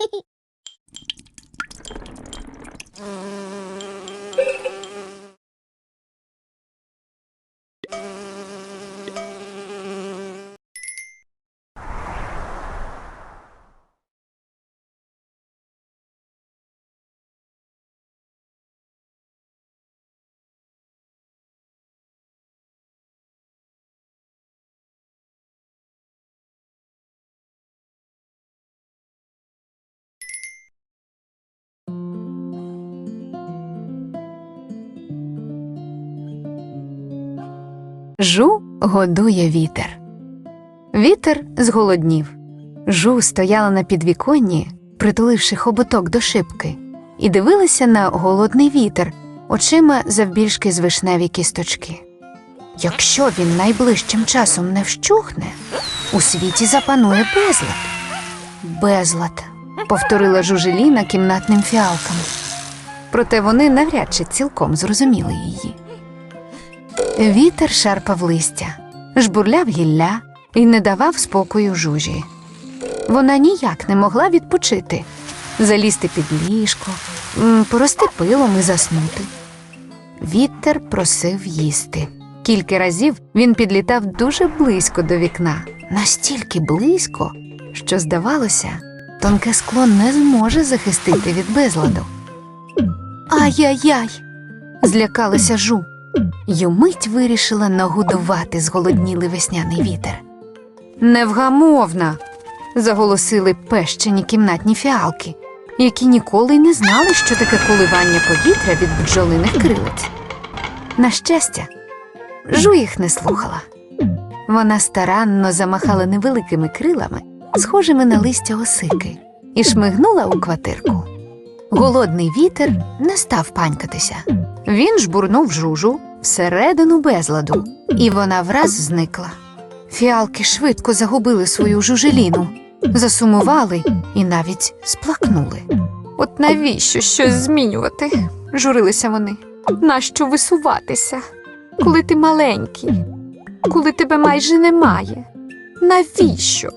うん。Жу годує вітер. Вітер зголоднів. Жу стояла на підвіконні, притуливши хоботок до шибки, і дивилася на голодний вітер, очима завбільшки з вишневі кісточки. Якщо він найближчим часом не вщухне, у світі запанує безлад. Безлад, повторила жужеліна кімнатним фіалкам. Проте вони навряд чи цілком зрозуміли її. Вітер шарпав листя, жбурляв гілля і не давав спокою жужі. Вона ніяк не могла відпочити, залізти під ліжко, порости пилом і заснути. Вітер просив їсти. Кілька разів він підлітав дуже близько до вікна, настільки близько, що, здавалося, тонке скло не зможе захистити від безладу. Ай-яй-яй! злякалася жу. Юмить вирішила нагодувати зголоднілий весняний вітер. Невгамовна. заголосили пещені кімнатні фіалки, які ніколи й не знали, що таке коливання повітря від бджолиних крилиць. На щастя, жу їх не слухала. Вона старанно замахала невеликими крилами, схожими на листя осики, і шмигнула у квартирку. Голодний вітер не став панькатися. Він жбурнув жужу всередину безладу, і вона враз зникла. Фіалки швидко загубили свою жужеліну, засумували і навіть сплакнули. От навіщо щось змінювати? журилися вони. Нащо висуватися? Коли ти маленький, коли тебе майже немає? Навіщо?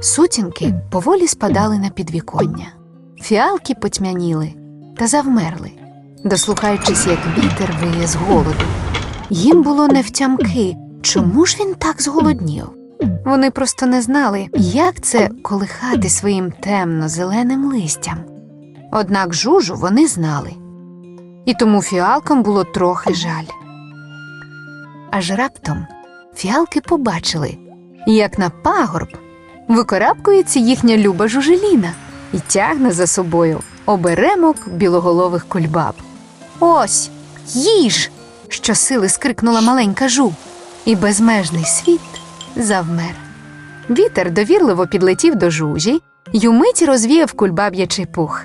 Сутінки поволі спадали на підвіконня. Фіалки потьмяніли та завмерли, дослухаючись, як вітер виє з голоду. Їм було невтямки, чому ж він так зголоднів. Вони просто не знали, як це колихати своїм темно-зеленим листям. Однак жужу вони знали, і тому фіалкам було трохи жаль. Аж раптом фіалки побачили, як на пагорб викарабкується їхня люба жужеліна і тягне за собою оберемок білоголових кульбаб. Ось їж. щосили скрикнула маленька жу, і безмежний світ завмер. Вітер довірливо підлетів до жужі й умить розвіяв кульбаб'ячий пух.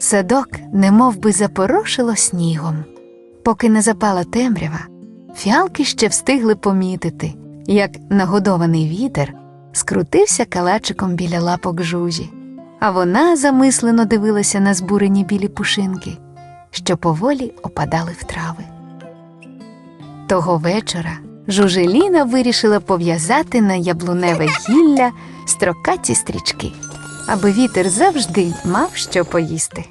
Садок немов би запорошило снігом. Поки не запала темрява, фіалки ще встигли помітити, як нагодований вітер скрутився калачиком біля лапок жужі, а вона замислено дивилася на збурені білі пушинки, що поволі опадали в трави. Того вечора жужеліна вирішила пов'язати на яблуневе гілля строкаті стрічки, аби вітер завжди мав що поїсти.